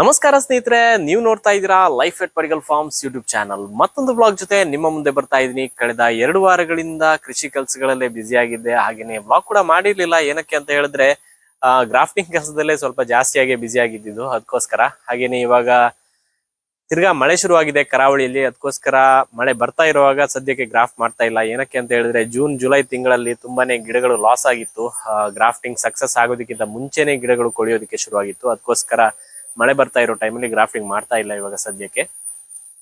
ನಮಸ್ಕಾರ ಸ್ನೇಹಿತರೆ, ನೀವು ನೋಡ್ತಾ ಇದ್ದೀರಾ life at Parigal farms YouTube channel ಮತ್ತೊಂದು ಬ್ಲಾಗ್ ಜೊತೆ ನಿಮ್ಮ ಮುಂದೆ ಬರ್ತಾ ಇದ್ದೀನಿ. ಕಳೆದ ಎರಡು ವಾರಗಳಿಂದ ಕೃಷಿ ಕೆಲಸಗಳಲ್ಲೇ ಬ್ಯುಸಿ ಆಗಿದ್ದೆ. ಹಾಗೇನೆ ಬ್ಲಾಗ್ ಕೂಡ ಮಾಡಿರ್ಲಿಲ್ಲ. ಏನಕ್ಕೆ ಅಂತ ಹೇಳಿದ್ರೆ ಗ್ರಾಫ್ಟಿಂಗ್ ಕೆಲಸದಲ್ಲೇ ಸ್ವಲ್ಪ ಜಾಸ್ತಿಯಾಗಿ ಬ್ಯುಸಿ ಆಗಿದ್ದಿದ್ದು. ಅದಕ್ಕೋಸ್ಕರ. ಹಾಗೇನೆ ಇವಾಗ ತಿರ್ಗಾ ಮಳೆ ಶುರುವಾಗಿದೆ ಕರಾವಳಿಯಲ್ಲಿ. ಅದಕ್ಕೋಸ್ಕರ ಮಳೆ ಬರ್ತಾ ಇರುವಾಗ ಸದ್ಯಕ್ಕೆ ಗ್ರಾಫ್ಟ್ ಮಾಡ್ತಾ ಇಲ್ಲ. ಏನಕ್ಕೆ ಅಂತ ಹೇಳಿದ್ರೆ ಜೂನ್ ಜುಲೈ ತಿಂಗಳಲ್ಲಿ ತುಂಬಾನೇ ಗಿಡಗಳು ಲಾಸ್ ಆಗಿತ್ತು. ಗ್ರಾಫ್ಟಿಂಗ್ ಸಕ್ಸಸ್ ಆಗೋದಕ್ಕಿಂತ ಮುಂಚೆನೆ ಗಿಡಗಳು ಕೊಳೆಯೋದಕ್ಕೆ ಶುರುವಾಗಿತ್ತು. ಅದಕ್ಕೋಸ್ಕರ ಮಳೆ ಬರ್ತಾ ಇರೋ ಟೈಮಲ್ಲಿ ಗ್ರಾಫ್ಟಿಂಗ್ ಮಾಡ್ತಾ ಇಲ್ಲ ಇವಾಗ ಸದ್ಯಕ್ಕೆ.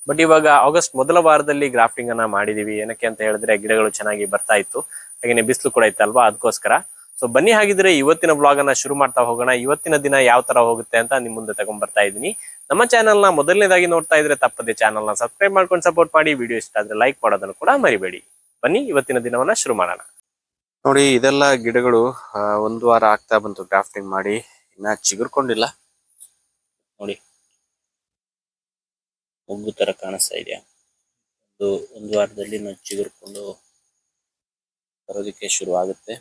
ಬಟ್ ಇವಾಗ ಆಗಸ್ಟ್ ಮೊದಲ ವಾರದಲ್ಲಿ ಗ್ರಾಫ್ಟಿಂಗ್ ಅನ್ನ ಮಾಡಿದೀವಿ. ಏನಕ್ಕೆ ಅಂತ ಹೇಳಿದ್ರೆ ಗಿಡಗಳು ಚೆನ್ನಾಗಿ ಬರ್ತಾ ಇತ್ತು. ಹಾಗೇನೆ ಬಿಸಿಲು ಕೂಡ ಇತ್ತಲ್ವಾ? ಅದಕ್ಕೋಸ್ಕರ. ಸೊ ಬನ್ನಿ ಹಾಗಿದ್ರೆ ಇವತ್ತಿನ ಬ್ಲಾಗ್ ಅನ್ನ ಶುರು ಮಾಡ್ತಾ ಹೋಗೋಣ. ಇವತ್ತಿನ ದಿನ ಯಾವ ತರ ಹೋಗುತ್ತೆ ಅಂತ ನಿಮ್ ಮುಂದೆ ತಗೊಂಡ್ ಬರ್ತಾ ಇದೀನಿ ನಮ್ಮ ಚಾನಲ್ನ ಮೊದಲನೇದಾಗಿ ನೋಡ್ತಾ ಇದ್ರೆ ತಪ್ಪದೆ ಚಾನಲ್ನ ಸಬ್ಸ್ಕ್ರೈಬ್ ಮಾಡ್ಕೊಂಡು ಸಪೋರ್ಟ್ ಮಾಡಿ. ವಿಡಿಯೋ ಇಷ್ಟ ಆದ್ರೆ ಲೈಕ್ ಮಾಡೋದನ್ನು ಕೂಡ ಮರಿಬೇಡಿ. ಬನ್ನಿ, ಇವತ್ತಿನ ದಿನವನ್ನ ಶುರು ಮಾಡೋಣ. ನೋಡಿ, ಇದೆಲ್ಲ ಗಿಡಗಳು ಒಂದು ವಾರ ಆಗ್ತಾ ಬಂತು ಗ್ರಾಫ್ಟಿಂಗ್ ಮಾಡಿ. ಇನ್ನ ಚಿಗುರ್ಕೊಂಡಿಲ್ಲ. ನೋಡಿ. ಮೊಗ್ಗು ತರ ಕಾಣಿಸ್ತಾ ಇದೆಯಾ ಒಂದು ಒಂದು ವಾರದಲ್ಲಿ ನಾವು ಚಿಗುರ್ಕೊಂಡು ಬರೋದಕ್ಕೆ ಶುರು ಆಗುತ್ತೆ.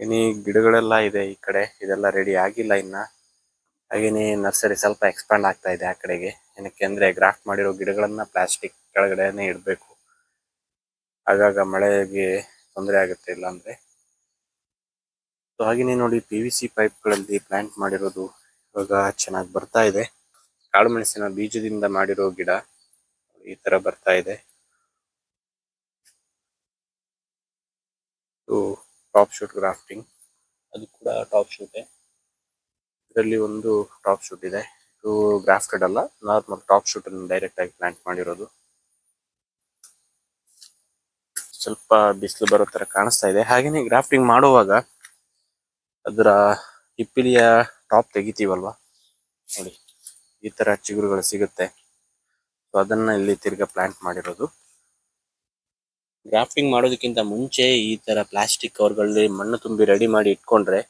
ಇನಿ ಗಿಡಗಳೆಲ್ಲ ಇದೆ ಈ ಕಡೆ. ಇದೆಲ್ಲ ರೆಡಿ ಆಗಿಲ್ಲ ಇನ್ನ. ಹಾಗೇನೆ ನರ್ಸರಿ ಸ್ವಲ್ಪ ಎಕ್ಸ್ಪಾಂಡ್ ಆಗ್ತಾ ಇದೆ ಆ ಕಡೆಗೆ. ಏನಕ್ಕೆ ಅಂದ್ರೆ ಗ್ರಾಫ್ಟ್ ಮಾಡಿರೋ ಗಿಡಗಳನ್ನ ಪ್ಲಾಸ್ಟಿಕ್ ಕೆಳಗಡೆನೆ ಇಡಬೇಕು. ಆಗಾಗ ಮಳೆಗೆ ತೊಂದರೆ ಆಗುತ್ತೆ ಇಲ್ಲ ಅಂದ್ರೆ ಸೊ ಹಾಗೇನೆ ನೋಡಿ ಪಿ ವಿ ಸಿ ಪೈಪ್ಗಳಲ್ಲಿ ಪ್ಲಾಂಟ್ ಮಾಡಿರೋದು ಇವಾಗ ಚೆನ್ನಾಗಿ ಬರ್ತಾ ಇದೆ. ಕಾಳು ಮೆಣಸಿನ ಬೀಜದಿಂದ ಮಾಡಿರೋ ಗಿಡ ಈ ತರ ಬರ್ತಾ ಇದೆ. ಟಾಪ್ ಶೂಟ್ ಗ್ರಾಫ್ಟಿಂಗ್ ಅದು ಕೂಡ ಟಾಪ್ ಶೂಟೇ ಇದರಲ್ಲಿ ಒಂದು ಟಾಪ್ ಶೂಟ್ ಇದೆ. ಇದು ಗ್ರಾಫ್ಟೆಡ್ ಅಲ್ಲ ನಾರ್ಮಲ್ ಟಾಪ್ ಶೂಟ್ ಅನ್ನು ಡೈರೆಕ್ಟ್ ಆಗಿ ಪ್ಲಾಂಟ್ ಮಾಡಿರೋದು. ಸ್ವಲ್ಪ ಬಿಸಿಲು ಬರೋ ತರ ಕಾಣಿಸ್ತಾ ಇದೆ. ಹಾಗೇನೆ ಗ್ರಾಫ್ಟಿಂಗ್ ಮಾಡುವಾಗ ಅದರ ಹಿಪ್ಪಿಲಿಯ ಟಾಪ್ ತೆಗಿತೀವಲ್ವಾ? ನೋಡಿ, ಈ ತರ ಚಿಗುರುಗಳು ಸಿಗುತ್ತೆ. ಸೊ ಅದನ್ನ ಇಲ್ಲಿ ತಿರ್ಗಾ ಪ್ಲಾಂಟ್ ಮಾಡಿರೋದು. ಗ್ರಾಫ್ಟಿಂಗ್ ಮಾಡೋದಕ್ಕಿಂತ ಮುಂಚೆ ಈ ತರ ಪ್ಲಾಸ್ಟಿಕ್ ಕವರ್ಗಳಲ್ಲಿ ಮಣ್ಣು ತುಂಬಿ ರೆಡಿ ಮಾಡಿ ಇಟ್ಕೊಂಡ್ರೆ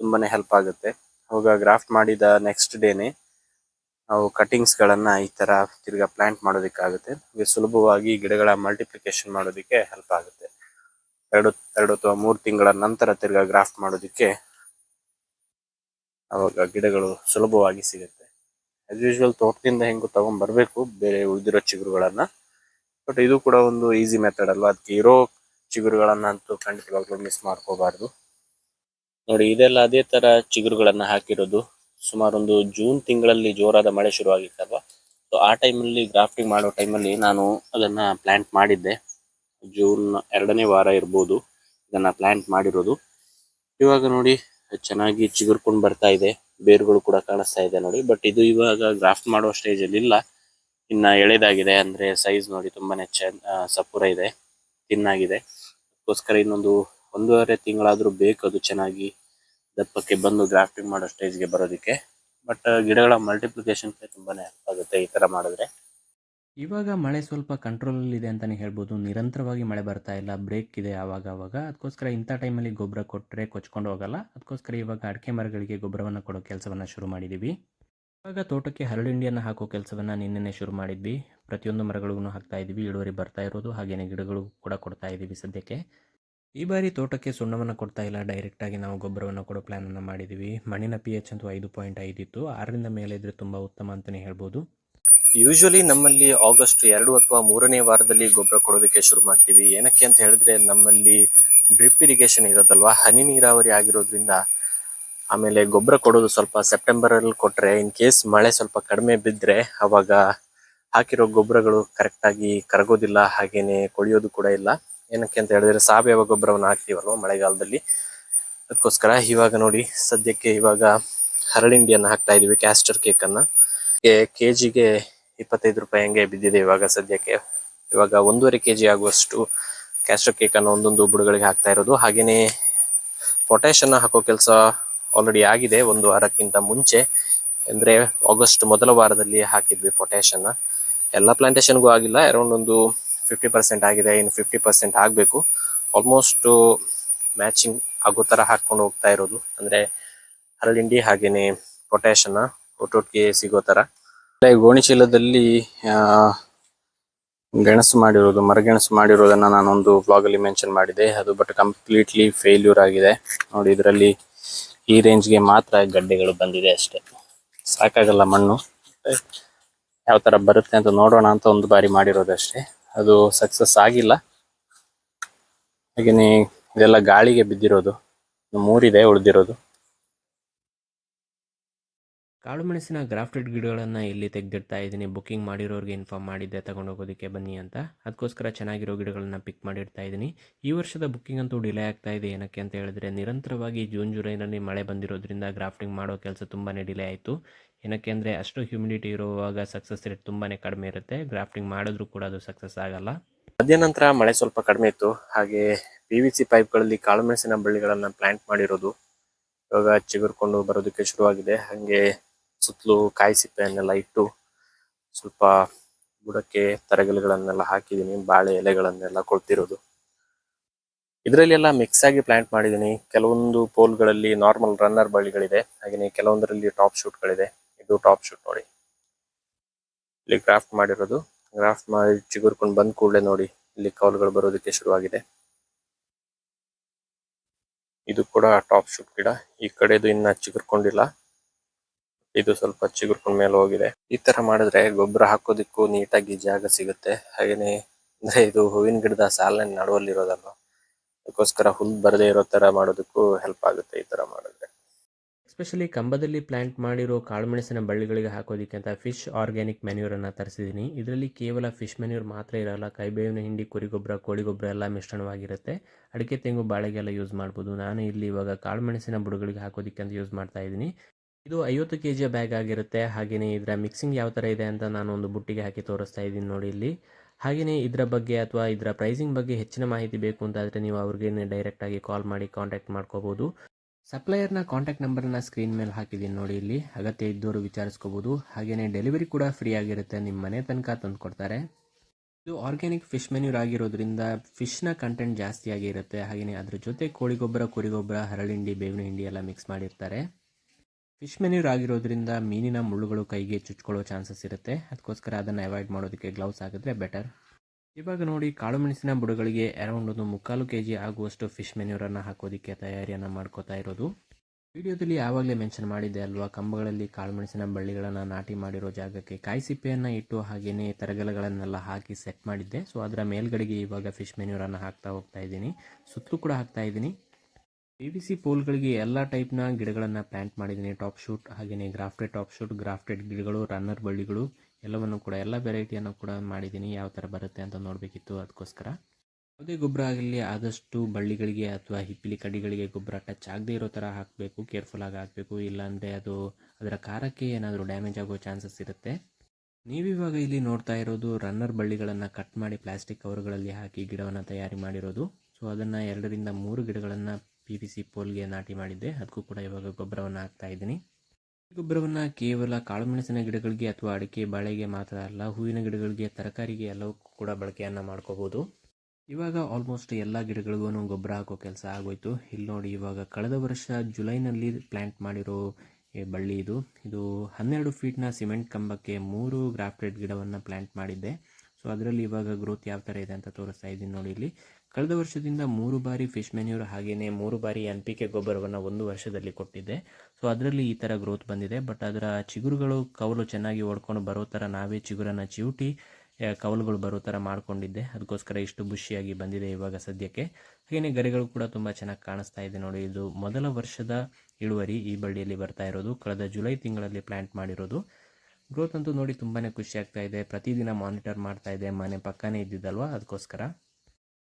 ತುಂಬಾನೇ ಹೆಲ್ಪ್ ಆಗುತ್ತೆ. ಅವಾಗ ಗ್ರಾಫ್ಟ್ ಮಾಡಿದ ನೆಕ್ಸ್ಟ್ ಡೇನೆ ನಾವು ಕಟಿಂಗ್ಸ್ ಗಳನ್ನ ಈ ತರ ತಿರ್ಗಾ ಪ್ಲಾಂಟ್ ಮಾಡೋದಕ್ಕಾಗುತ್ತೆ. ನಮಗೆ ಸುಲಭವಾಗಿ ಗಿಡಗಳ ಮಲ್ಟಿಪ್ಲಿಕೇಶನ್ ಮಾಡೋದಕ್ಕೆ ಹೆಲ್ಪ್ ಆಗುತ್ತೆ. ಎರಡು ಎರಡು ಅಥವಾ ಮೂರು ತಿಂಗಳ ನಂತರ ತಿರ್ಗಾ ಗ್ರಾಫ್ಟ್ ಮಾಡೋದಕ್ಕೆ ಅವಾಗ ಗಿಡಗಳು ಸುಲಭವಾಗಿ ಸಿಗುತ್ತೆ. ಆಸ್ ಯೂಶುವಲ್ ತೋಟದಿಂದ ಹೆಂಗು ತಗೊಂಡ್ ಬರ್ಬೇಕು ಬೇರೆ ಉಳಿದಿರೋ ಚಿಗುರುಗಳನ್ನ. ಬಟ್ ಇದು ಕೂಡ ಒಂದು ಈಸಿ ಮೆಥಡ್ ಅಲ್ವಾ? ಅದಕ್ಕೆ ಇರೋ ಚಿಗುರುಗಳನ್ನ ಅಂತೂ ಖಂಡಿತವಾಗ್ಲೂ ಮಿಸ್ ಮಾಡ್ಕೋಬಾರ್ದು. ನೋಡಿ, ಇದೆಲ್ಲ ಅದೇ ತರ ಚಿಗುರುಗಳನ್ನ ಹಾಕಿರೋದು. ಸುಮಾರು ಒಂದು ಜೂನ್ ತಿಂಗಳಲ್ಲಿ ಜೋರಾದ ಮಳೆ ಶುರುವಾಗಿತ್ತಲ್ವಾ? ಸೊ ಆ ಟೈಮಲ್ಲಿ ಗ್ರಾಫ್ಟಿಂಗ್ ಮಾಡೋ ಟೈಮಲ್ಲಿ ನಾನು ಅದನ್ನ ಪ್ಲಾಂಟ್ ಮಾಡಿದ್ದೆ. ಜೂನ್ ಎರಡನೇ ವಾರ ಇರ್ಬೋದು ಇದನ್ನ ಪ್ಲಾಂಟ್ ಮಾಡಿರೋದು. ಇವಾಗ ನೋಡಿ ಚೆನ್ನಾಗಿ ಚಿಗುರ್ಕೊಂಡು ಬರ್ತಾ ಇದೆ. ಬೇರುಗಳು ಕೂಡ ಕಾಣಿಸ್ತಾ ಇದೆ ನೋಡಿ. ಬಟ್ ಇದು ಇವಾಗ ಗ್ರಾಫ್ಟ್ ಮಾಡೋ ಸ್ಟೇಜ್ ಅಲ್ಲಿ ಇಲ್ಲ. ಇನ್ನ ಎಳೆದಾಗಿದೆ ಅಂದ್ರೆ ಸೈಜ್ ನೋಡಿ ತುಂಬಾನೇ ಸಪುರ ಇದೆ. ತಿನ್ನಾಗಿದೆ. ಅದಕ್ಕೋಸ್ಕರ ಇನ್ನೊಂದು ಒಂದೂವರೆ ತಿಂಗಳಾದ್ರೂ ಬೇಕು ಅದು ಚೆನ್ನಾಗಿ ದಪ್ಪಕ್ಕೆ ಬಂದು ಗ್ರಾಫ್ಟಿಂಗ್ ಮಾಡೋ ಸ್ಟೇಜ್ಗೆ ಬರೋದಕ್ಕೆ. ಬಟ್ ಗಿಡಗಳ ಮಲ್ಟಿಪ್ಲಿಕೇಶನ್ ತುಂಬಾನೇ ಹೆಲ್ಪ್ ಆಗುತ್ತೆ ಈ ತರ ಮಾಡಿದ್ರೆ. ಇವಾಗ ಮಳೆ ಸ್ವಲ್ಪ ಕಂಟ್ರೋಲಲ್ಲಿ ಇದೆ ಅಂತಲೇ ಹೇಳ್ಬೋದು. ನಿರಂತರವಾಗಿ ಮಳೆ ಬರ್ತಾ ಇಲ್ಲ ಬ್ರೇಕ್ ಇದೆ ಆವಾಗ ಆವಾಗ. ಅದಕ್ಕೋಸ್ಕರ ಇಂಥ ಟೈಮಲ್ಲಿ ಗೊಬ್ಬರ ಕೊಟ್ಟರೆ ಕೊಚ್ಕೊಂಡು ಹೋಗಲ್ಲ. ಅದಕ್ಕೋಸ್ಕರ ಇವಾಗ ಅಡಿಕೆ ಮರಗಳಿಗೆ ಗೊಬ್ಬರವನ್ನು ಕೊಡೋ ಕೆಲಸವನ್ನು ಶುರು ಮಾಡಿದ್ದೀವಿ ಇವಾಗ ತೋಟಕ್ಕೆ ಹರಳಿಂಡಿಯನ್ನು ಹಾಕೋ ಕೆಲಸವನ್ನು ನಿನ್ನೆ ಶುರು ಮಾಡಿದ್ವಿ. ಪ್ರತಿಯೊಂದು ಮರಗಳಿಗೂ ಹಾಕ್ತಾ ಇದ್ದೀವಿ ಇಳುವರಿ ಬರ್ತಾ ಇರೋದು. ಹಾಗೆಯೇ ಗಿಡಗಳು ಕೂಡ ಕೊಡ್ತಾ ಇದ್ದೀವಿ ಸದ್ಯಕ್ಕೆ. ಈ ಬಾರಿ ತೋಟಕ್ಕೆ ಸುಣ್ಣವನ್ನು ಕೊಡ್ತಾ ಇಲ್ಲ. ಡೈರೆಕ್ಟಾಗಿ ನಾವು ಗೊಬ್ಬರವನ್ನು ಕೊಡೋ ಪ್ಲ್ಯಾನನ್ನು ಮಾಡಿದ್ದೀವಿ ಮಣ್ಣಿನ ಪಿ ಎಚ್ ಅಂತೂ ಐದು ಪಾಯಿಂಟ್ ಐದಿತ್ತು ಆರರಿಂದ ಮೇಲೆ ಇದ್ದರೆ ತುಂಬ ಉತ್ತಮ ಅಂತಲೇ ಹೇಳ್ಬೋದು. ಯೂಶುವಲಿ ನಮ್ಮಲ್ಲಿ ಆಗಸ್ಟ್ ಎರಡು ಅಥವಾ ಮೂರನೇ ವಾರದಲ್ಲಿ ಗೊಬ್ಬರ ಕೊಡೋದಕ್ಕೆ ಶುರು ಮಾಡ್ತೀವಿ. ಏನಕ್ಕೆ ಅಂತ ಹೇಳಿದ್ರೆ ನಮ್ಮಲ್ಲಿ ಡ್ರಿಪ್ ಇರಿಗೇಷನ್ ಇರೋದಲ್ವಾ? ಹನಿ ನೀರಾವರಿ ಆಗಿರೋದ್ರಿಂದ ಆಮೇಲೆ ಗೊಬ್ಬರ ಕೊಡೋದು ಸ್ವಲ್ಪ ಸೆಪ್ಟೆಂಬರ್ ಅಲ್ಲಿ ಕೊಟ್ರೆ ಇನ್ ಕೇಸ್ ಮಳೆ ಸ್ವಲ್ಪ ಕಡಿಮೆ ಬಿದ್ರೆ ಅವಾಗ ಹಾಕಿರೋ ಗೊಬ್ಬರಗಳು ಕರೆಕ್ಟ್ ಆಗಿ ಕರಗೋದಿಲ್ಲ, ಹಾಗೇನೆ ಕೊಳಿಯೋದು ಕೂಡ ಇಲ್ಲ. ಏನಕ್ಕೆ ಅಂತ ಹೇಳಿದ್ರೆ ಸಾವಯವ ಗೊಬ್ಬರವನ್ನು ಹಾಕ್ತೀವಲ್ವ ಮಳೆಗಾಲದಲ್ಲಿ? ಅದಕ್ಕೋಸ್ಕರ ಇವಾಗ ನೋಡಿ, ಸದ್ಯಕ್ಕೆ ಇವಾಗ ಹರಳಿಂಡಿಯನ್ನು ಹಾಕ್ತಾ ಇದೀವಿ ಕ್ಯಾಸ್ಟರ್ ಕೇಕನ್ನು ಕೆ ಜಿಗೆ ಇಪ್ಪತ್ತೈದು ರೂಪಾಯಿ ಹಂಗೆ ಬಿದ್ದಿದೆ ಇವಾಗ ಸದ್ಯಕ್ಕೆ. ಇವಾಗ ಒಂದೂವರೆ ಕೆ ಜಿ ಆಗುವಷ್ಟು ಕ್ಯಾಸ್ಟರ್ ಕೇಕ್ ಅನ್ನು ಒಂದೊಂದು ಬುಡಗಳಿಗೆ ಹಾಕ್ತಾ ಇರೋದು. ಹಾಗೆಯೇ ಪೊಟ್ಯಾಶ್ ಅನ್ನ ಹಾಕೋ ಕೆಲಸ ಆಲ್ರೆಡಿ ಆಗಿದೆ ಒಂದು ವಾರಕ್ಕಿಂತ ಮುಂಚೆ. ಅಂದ್ರೆ ಆಗಸ್ಟ್ ಮೊದಲ ವಾರದಲ್ಲಿ ಹಾಕಿದ್ವಿ ಪೊಟ್ಯಾಶ್ ಅನ್ನ ಎಲ್ಲ ಪ್ಲ್ಯಾಂಟೇಷನ್ಗೂ ಆಗಿಲ್ಲ ಅರೌಂಡ್ ಒಂದು ಫಿಫ್ಟಿ ಪರ್ಸೆಂಟ್ ಆಗಿದೆ, ಇನ್ನು ಫಿಫ್ಟಿ ಪರ್ಸೆಂಟ್ ಆಗಬೇಕು. ಆಲ್ಮೋಸ್ಟ್ ಮ್ಯಾಚಿಂಗ್ ಆಗೋ ಥರ ಹಾಕ್ಕೊಂಡು ಹೋಗ್ತಾ ಇರೋದು. ಅಂದ್ರೆ ಹರಳಿಂಡಿ ಹಾಗೆಯೇ ಪೊಟ್ಯಾಶ್ ಅನ್ನ ಒಟ್ಟೊಟ್ಟಿಗೆ ಸಿಗೋ ಇಲ್ಲೇ ಗೋಣಿಚೀಲದಲ್ಲಿ ಗೆಣಸು ಮಾಡಿರೋದು, ಮರಗೆಣಸು ಮಾಡಿರೋದನ್ನ ನಾನೊಂದು ಬ್ಲಾಗ್ ಅಲ್ಲಿ ಮೆನ್ಷನ್ ಮಾಡಿದೆ. ಅದು ಬಟ್ ಕಂಪ್ಲೀಟ್ಲಿ ಫೇಲ್ಯೂರ್ ಆಗಿದೆ. ನೋಡಿ, ಇದರಲ್ಲಿ ಈ ರೇಂಜ್ಗೆ ಮಾತ್ರ ಗಡ್ಡೆಗಳು ಬಂದಿದೆ ಅಷ್ಟೇ. ಸಾಕಾಗಲ್ಲ ಮಣ್ಣು. ಯಾವ ತರ ಬರುತ್ತೆ ಅಂತ ನೋಡೋಣ ಅಂತ ಒಂದು ಬಾರಿ ಮಾಡಿರೋದಷ್ಟೇ ಅದು ಸಕ್ಸಸ್ ಆಗಿಲ್ಲ. ಹಾಗೆಯೇ ಇದೆಲ್ಲ ಗಾಳಿಗೆ ಬಿದ್ದಿರೋದು. ಮೂರಿದೆ, ಉಳಿದಿರೋದು. ಕಾಳು ಮೆಣಸಿನ ಗ್ರಾಫ್ಟೆಡ್ ಗಿಡಗಳನ್ನು ಇಲ್ಲಿ ತೆಗೆದಿಡ್ತಾ ಇದ್ದೀನಿ. ಬುಕ್ಕಿಂಗ್ ಮಾಡಿರೋರಿಗೆ ಇನ್ಫಾರ್ಮ್ ಮಾಡಿದ್ದೆ ತೊಗೊಂಡು ಹೋಗೋದಕ್ಕೆ ಬನ್ನಿ ಅಂತ. ಅದಕ್ಕೋಸ್ಕರ ಚೆನ್ನಾಗಿರೋ ಗಿಡಗಳನ್ನು ಪಿಕ್ ಮಾಡಿಡ್ತಾ ಇದ್ದೀನಿ. ಈ ವರ್ಷದ ಬುಕ್ಕಿಂಗ್ ಅಂತೂ ಡಿಲೇ ಆಗ್ತಾ ಇದೆ. ಏನಕ್ಕೆ ಅಂತ ಹೇಳಿದ್ರೆ, ನಿರಂತರವಾಗಿ ಜೂನ್, ಜುಲೈನಲ್ಲಿ ಮಳೆ ಬಂದಿರೋದ್ರಿಂದ ಗ್ರಾಫ್ಟಿಂಗ್ ಮಾಡೋ ಕೆಲಸ ತುಂಬಾ ಡಿಲೇ ಆಯಿತು. ಏನಕ್ಕೆ ಅಂದರೆ, ಅಷ್ಟು ಹ್ಯೂಮಿಡಿಟಿ ಇರುವಾಗ ಸಕ್ಸಸ್ ರೇಟ್ ತುಂಬಾ ಕಡಿಮೆ ಇರುತ್ತೆ. ಗ್ರಾಫ್ಟಿಂಗ್ ಮಾಡಿದ್ರೂ ಕೂಡ ಅದು ಸಕ್ಸಸ್ ಆಗಲ್ಲ. ಮಧ್ಯನಂತರ ಮಳೆ ಸ್ವಲ್ಪ ಕಡಿಮೆ ಇತ್ತು. ಹಾಗೆ ಪಿ ವಿ ಸಿ ಪೈಪ್ಗಳಲ್ಲಿ ಕಾಳುಮೆಣಸಿನ ಬಳ್ಳಿಗಳನ್ನು ಪ್ಲಾಂಟ್ ಮಾಡಿರೋದು ಇವಾಗ ಚಿಗುರ್ಕೊಂಡು ಬರೋದಕ್ಕೆ ಶುರುವಾಗಿದೆ. ಹಾಗೆ ಸುತ್ತಲೂ ಕಾಯಿ ಸಿಪ್ಪೆಯನ್ನೆಲ್ಲ ಇಟ್ಟು ಸ್ವಲ್ಪ ಬುಡಕ್ಕೆ ತರಗಲೆಗಳನ್ನೆಲ್ಲ ಹಾಕಿದ್ದೀನಿ, ಬಾಳೆ ಎಲೆಗಳನ್ನೆಲ್ಲ ಕೊಳ್ತಿರೋದು ಇದರಲ್ಲಿ ಎಲ್ಲ ಮಿಕ್ಸ್ ಆಗಿ ಪ್ಲಾಂಟ್ ಮಾಡಿದ್ದೀನಿ. ಕೆಲವೊಂದು ಪೋಲ್ಗಳಲ್ಲಿ ನಾರ್ಮಲ್ ರನ್ನರ್ ಬಳ್ಳಿಗಳಿದೆ. ಹಾಗೆಯೇ ಕೆಲವೊಂದರಲ್ಲಿ ಟಾಪ್ ಶೂಟ್ಗಳಿದೆ ಇದು ಟಾಪ್ ಶೂಟ್ ನೋಡಿ. ಇಲ್ಲಿ ಗ್ರಾಫ್ಟ್ ಮಾಡಿರೋದು. ಗ್ರಾಫ್ಟ್ ಮಾಡಿ ಚಿಗುರ್ಕೊಂಡು ಬಂದ ಕೂಡಲೇ ನೋಡಿ. ಇಲ್ಲಿ ಕೌಲ್ಗಳು ಬರೋದಕ್ಕೆ ಶುರುವಾಗಿದೆ. ಇದು ಕೂಡ ಟಾಪ್ ಶೂಟ್ ಗಿಡ. ಈ ಕಡೆದು ಇನ್ನ ಚಿಗುರ್ಕೊಂಡಿಲ್ಲ. ಇದು ಸ್ವಲ್ಪ ಚಿಗುರ್ಕೊಂಡ್ ಮೇಲೆ ಹೋಗಿದೆ. ಈ ತರ ಮಾಡಿದ್ರೆ ಗೊಬ್ಬರ ಹಾಕೋದಿಕ್ಕೂ ನೀಟಾಗಿ ಜಾಗ ಸಿಗುತ್ತೆ. ಹಾಗೇನೆ ಅಂದ್ರೆ ಇದು ಹೂವಿನ ಗಿಡದ ನಡುವಲ್ಲಿ ಇರೋದಲ್ವಾ ಅದಕ್ಕೋಸ್ಕರ ಹುಲ್ ಬರದೇ ಇರೋ ತರ ಮಾಡೋದಕ್ಕೂ ಹೆಲ್ಪ್ ಆಗುತ್ತೆ ಈ ತರ ಮಾಡಿದ್ರೆ. ಎಸ್ಪೆಷಲಿ ಕಂಬದಲ್ಲಿ ಪ್ಲಾಂಟ್ ಮಾಡಿರೋ ಕಾಳುಮೆಣಸಿನ ಬಳ್ಳಿಗಳಿಗೆ ಹಾಕೋದಿಕ್ಕೆ ಅಂತ ಫಿಶ್ ಆರ್ಗ್ಯಾನಿಕ್ ಮೆನ್ಯೂರ್ ಅನ್ನ ತರಿಸಿದ್ದೀನಿ ಇದರಲ್ಲಿ ಕೇವಲ ಫಿಶ್ ಮೆನ್ಯೂರ್ ಮಾತ್ರ ಇರಲ್ಲ, ಕೈಬೇವಿನ ಹಿಂಡಿ, ಕುರಿ ಗೊಬ್ಬರ, ಕೋಳಿ ಗೊಬ್ಬರ ಎಲ್ಲ ಮಿಶ್ರಣವಾಗಿರುತ್ತೆ. ಅಡಿಕೆ, ತೆಂಗು, ಬಾಳೆಗೆಲ್ಲ ಯೂಸ್ ಮಾಡ್ಬೋದು. ನಾನು ಇಲ್ಲಿ ಇವಾಗ ಕಾಳುಮೆಣಸಿನ ಬುಡಗಳಿಗೆ ಹಾಕೋದಿಕ್ಕೆ ಅಂತ ಯೂಸ್ ಮಾಡ್ತಾ ಇದ್ದೀನಿ. ಇದು ಐವತ್ತು ಕೆ ಜಿಯ ಬ್ಯಾಗ್ ಆಗಿರುತ್ತೆ. ಹಾಗೆಯೇ ಇದರ ಮಿಕ್ಸಿಂಗ್ ಯಾವ ಥರ ಇದೆ ಅಂತ ನಾನು ಒಂದು ಬುಟ್ಟಿಗೆ ಹಾಕಿ ತೋರಿಸ್ತಾ ಇದ್ದೀನಿ ನೋಡಿ ಇಲ್ಲಿ. ಹಾಗೆಯೇ ಇದರ ಬಗ್ಗೆ ಅಥವಾ ಇದರ ಪ್ರೈಸಿಂಗ್ ಬಗ್ಗೆ ಹೆಚ್ಚಿನ ಮಾಹಿತಿ ಬೇಕು ಅಂತಾದರೆ ನೀವು ಅವ್ರಿಗೆ ಡೈರೆಕ್ಟಾಗಿ ಕಾಲ್ ಮಾಡಿ ಕಾಂಟ್ಯಾಕ್ಟ್ ಮಾಡ್ಕೋಬೋದು. ಸಪ್ಲೈಯರ್ನ ಕಾಂಟ್ಯಾಕ್ಟ್ ನಂಬರನ್ನ ಸ್ಕ್ರೀನ್ ಮೇಲೆ ಹಾಕಿದ್ದೀನಿ ನೋಡಿ ಇಲ್ಲಿ. ಅಗತ್ಯ ಇದ್ದವರು ವಿಚಾರಿಸ್ಕೋಬೋದು. ಹಾಗೆಯೇ ಡೆಲಿವರಿ ಕೂಡ ಫ್ರೀ ಆಗಿರುತ್ತೆ. ನಿಮ್ಮ ಮನೆ ತನಕ ತಂದು ಕೊಡ್ತಾರೆ. ಇದು ಆರ್ಗ್ಯಾನಿಕ್ ಫಿಶ್ ಮೆನ್ಯೂರ್ ಆಗಿರೋದ್ರಿಂದ ಫಿಶ್ನ ಕಂಟೆಂಟ್ ಜಾಸ್ತಿಯಾಗಿರುತ್ತೆ ಹಾಗೆಯೇ ಅದ್ರ ಜೊತೆ ಕೋಳಿ ಗೊಬ್ಬರ, ಕುರಿ ಹರಳಿಂಡಿ, ಬೇವಿನ ಹಿಂಡಿ ಎಲ್ಲ ಮಿಕ್ಸ್ ಮಾಡಿರ್ತಾರೆ. ಫಿಶ್ ಮೆನ್ಯೂರ್ ಆಗಿರೋದ್ರಿಂದ ಮೀನಿನ ಮುಳ್ಳುಗಳು ಕೈಗೆ ಚುಚ್ಕೊಳ್ಳೋ ಚಾನ್ಸಸ್ ಇರುತ್ತೆ. ಅದಕ್ಕೋಸ್ಕರ ಅದನ್ನು ಅವಾಯ್ಡ್ ಮಾಡೋದಕ್ಕೆ ಗ್ಲೌಸ್ ಹಾಕಿದ್ರೆ ಬೆಟರ್ ಇವಾಗ ನೋಡಿ ಕಾಳುಮೆಣಸಿನ ಬುಡಗಳಿಗೆ ಅರೌಂಡ್ ಒಂದು ಮುಕ್ಕಾಲು ಕೆ ಜಿ ಆಗುವಷ್ಟು ಫಿಶ್ ಮೆನ್ಯೂರನ್ನು ಹಾಕೋದಕ್ಕೆ ತಯಾರಿಯನ್ನು ಮಾಡ್ಕೋತಾ ಇರೋದು. ವಿಡಿಯೋದಲ್ಲಿ ಯಾವಾಗಲೇ ಮೆನ್ಷನ್ ಮಾಡಿದ್ದೆ ಅಲ್ವಾ, ಕಂಬಗಳಲ್ಲಿ ಕಾಳುಮೆಣಸಿನ ಬಳ್ಳಿಗಳನ್ನು ನಾಟಿ ಮಾಡಿರೋ ಜಾಗಕ್ಕೆ ಕಾಯಿ ಸಿಪ್ಪೆಯನ್ನು ಇಟ್ಟು ಹಾಗೆಯೇ ತರಗಲಗಳನ್ನೆಲ್ಲ ಹಾಕಿ ಸೆಟ್ ಮಾಡಿದ್ದೆ. ಸೊ ಅದರ ಮೇಲ್ಗಡೆಗೆ ಇವಾಗ ಫಿಶ್ ಮೆನ್ಯೂರನ್ನು ಹಾಕ್ತಾ ಹೋಗ್ತಾ ಇದ್ದೀನಿ. ಸುತ್ತಲೂ ಕೂಡ ಹಾಕ್ತಾ ಇದ್ದೀನಿ. ಪಿ ವಿ ಸಿ ಪೋಲ್ಗಳಿಗೆ ಎಲ್ಲ ಟೈಪ್ನ ಗಿಡಗಳನ್ನು ಪ್ಲಾಂಟ್ ಮಾಡಿದ್ದೀನಿ. ಟಾಪ್ ಶೂಟ್ ಹಾಗೆಯೇ ಗ್ರಾಫ್ಟೆಡ್ ಟಾಪ್ ಶೂಟ್, ಗ್ರಾಫ್ಟೆಡ್ ಗಿಡಗಳು, ರನ್ನರ್ ಬಳ್ಳಿಗಳು, ಎಲ್ಲವನ್ನು ಕೂಡ, ಎಲ್ಲ ವೆರೈಟಿಯನ್ನು ಕೂಡ ಮಾಡಿದ್ದೀನಿ. ಯಾವ ಥರ ಬರುತ್ತೆ ಅಂತ ನೋಡಬೇಕಿತ್ತು ಅದಕ್ಕೋಸ್ಕರ. ಯಾವುದೇ ಗೊಬ್ಬರ ಆಗಲಿ ಆದಷ್ಟು ಬಳ್ಳಿಗಳಿಗೆ ಅಥವಾ ಹಿಪ್ಪಿಲಿ ಕಡಿಗಳಿಗೆ ಗೊಬ್ಬರ ಟಚ್ ಆಗದೇ ಇರೋ ಥರ ಹಾಕಬೇಕು. ಕೇರ್ಫುಲ್ಲಾಗಿ ಹಾಕಬೇಕು. ಇಲ್ಲಾಂದರೆ ಅದು ಅದರ ಖಾರಕ್ಕೆ ಏನಾದರೂ ಡ್ಯಾಮೇಜ್ ಆಗೋ ಚಾನ್ಸಸ್ ಇರುತ್ತೆ. ನೀವಿವಾಗ ಇಲ್ಲಿ ನೋಡ್ತಾ ಇರೋದು ರನ್ನರ್ ಬಳ್ಳಿಗಳನ್ನು ಕಟ್ ಮಾಡಿ ಪ್ಲಾಸ್ಟಿಕ್ ಕವರ್ಗಳಲ್ಲಿ ಹಾಕಿ ಗಿಡವನ್ನು ತಯಾರಿ ಮಾಡಿರೋದು. ಸೊ, ಅದನ್ನು ಎರಡರಿಂದ ಮೂರು ಗಿಡಗಳನ್ನು ಪಿ ವಿ ಸಿ ಪೋಲ್ಗೆ ನಾಟಿ ಮಾಡಿದ್ದೆ. ಅದಕ್ಕೂ ಕೂಡ ಇವಾಗ ಗೊಬ್ಬರವನ್ನು ಹಾಕ್ತಾ ಇದ್ದೀನಿ. ಗೊಬ್ಬರವನ್ನು ಕೇವಲ ಕಾಳುಮೆಣಸಿನ ಗಿಡಗಳಿಗೆ ಅಥವಾ ಅಡಿಕೆ, ಬಾಳೆಗೆ ಮಾತ್ರ ಅಲ್ಲ, ಹೂವಿನ ಗಿಡಗಳಿಗೆ, ತರಕಾರಿಗೆ ಎಲ್ಲವೂ ಕೂಡ ಬಳಕೆಯನ್ನು ಮಾಡ್ಕೋಬೋದು. ಇವಾಗ ಆಲ್ಮೋಸ್ಟ್ ಎಲ್ಲ ಗಿಡಗಳಿಗೂ ಗೊಬ್ಬರ ಹಾಕೋ ಕೆಲಸ ಆಗೋಯ್ತು. ಇಲ್ಲಿ ನೋಡಿ ಇವಾಗ ಕಳೆದ ವರ್ಷ ಜುಲೈನಲ್ಲಿ ಪ್ಲ್ಯಾಂಟ್ ಮಾಡಿರೋ ಬಳ್ಳಿ ಇದು. ಇದು ಹನ್ನೆರಡು ಫೀಟ್ನ ಸಿಮೆಂಟ್ ಕಂಬಕ್ಕೆ ಮೂರು ಗ್ರಾಫ್ಟೆಡ್ ಗಿಡವನ್ನು ಪ್ಲ್ಯಾಂಟ್ ಮಾಡಿದ್ದೆ. ಸೊ ಅದರಲ್ಲಿ ಇವಾಗ ಗ್ರೋತ್ ಯಾವ ಥರ ಇದೆ ಅಂತ ತೋರಿಸ್ತಾ ಇದ್ದೀನಿ ನೋಡಿ ಇಲ್ಲಿ. ಕಳೆದ ವರ್ಷದಿಂದ ಮೂರು ಬಾರಿ ಫಿಶ್ ಮೆನ್ಯೂರ್ ಹಾಗೆಯೇ ಮೂರು ಬಾರಿ ಎನ್ ಪಿ ಕೆ ಗೊಬ್ಬರವನ್ನು ಒಂದು ವರ್ಷದಲ್ಲಿ ಕೊಟ್ಟಿದ್ದೆ ಸೊ ಅದರಲ್ಲಿ ಈ ಥರ ಗ್ರೋತ್ ಬಂದಿದೆ. ಬಟ್ ಅದರ ಚಿಗುರುಗಳು, ಕವಲು ಚೆನ್ನಾಗಿ ಓಡ್ಕೊಂಡು ಬರೋ ಥರ ನಾವೇ ಚಿಗುರನ್ನು ಚಿವುಟಿ ಕವಲುಗಳು ಬರೋ ಥರ ಮಾಡ್ಕೊಂಡಿದ್ದೆ. ಅದಕ್ಕೋಸ್ಕರ ಇಷ್ಟು ಬುಷಿಯಾಗಿ ಬಂದಿದೆ ಇವಾಗ ಸದ್ಯಕ್ಕೆ. ಹಾಗೆಯೇ ಗರಿಗಳು ಕೂಡ ತುಂಬ ಚೆನ್ನಾಗಿ ಕಾಣಿಸ್ತಾ ಇದೆ ನೋಡಿ. ಇದು ಮೊದಲ ವರ್ಷದ ಇಳುವರಿ ಈ ಬಳ್ಳಿಯಲ್ಲಿ ಬರ್ತಾ ಇರೋದು. ಕಳೆದ ಜುಲೈ ತಿಂಗಳಲ್ಲಿ ಪ್ಲ್ಯಾಂಟ್ ಮಾಡಿರೋದು. ಗ್ರೋತ್ ಅಂತೂ ನೋಡಿ ತುಂಬಾ ಖುಷಿ ಆಗ್ತಾ ಇದೆ. ಪ್ರತಿದಿನ ಮಾನಿಟರ್ ಮಾಡ್ತಾ ಇದೆ. ಮನೆ ಪಕ್ಕನೇ ಇದ್ದಿದ್ದಲ್ವಾ? ಅದಕ್ಕೋಸ್ಕರ.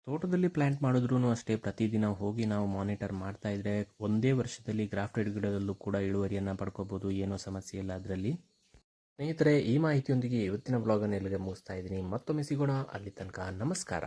ತೋಟದಲ್ಲಿ ಪ್ಲ್ಯಾಂಟ್ ಮಾಡಿದ್ರೂ ಅಷ್ಟೇ, ಪ್ರತಿದಿನ ಹೋಗಿ ನಾವು ಮಾನಿಟರ್ ಮಾಡ್ತಾ ಇದ್ರೆ ಒಂದೇ ವರ್ಷದಲ್ಲಿ ಗ್ರಾಫ್ಟೆಡ್ ಗಿಡದಲ್ಲೂ ಕೂಡ ಇಳುವರಿಯನ್ನು ಪಡ್ಕೋಬೋದು, ಏನೋ ಸಮಸ್ಯೆ ಇಲ್ಲ ಅದರಲ್ಲಿ. ಸ್ನೇಹಿತರೆ, ಈ ಮಾಹಿತಿಯೊಂದಿಗೆ ಇವತ್ತಿನ ಬ್ಲಾಗನ್ನು ಇಲ್ಲಿಗೆ ಮುಗಿಸ್ತಾ ಇದ್ದೀನಿ. ಮತ್ತೊಮ್ಮೆ ಸಿಗೋಣ. ಅಲ್ಲಿ ತನಕ ನಮಸ್ಕಾರ.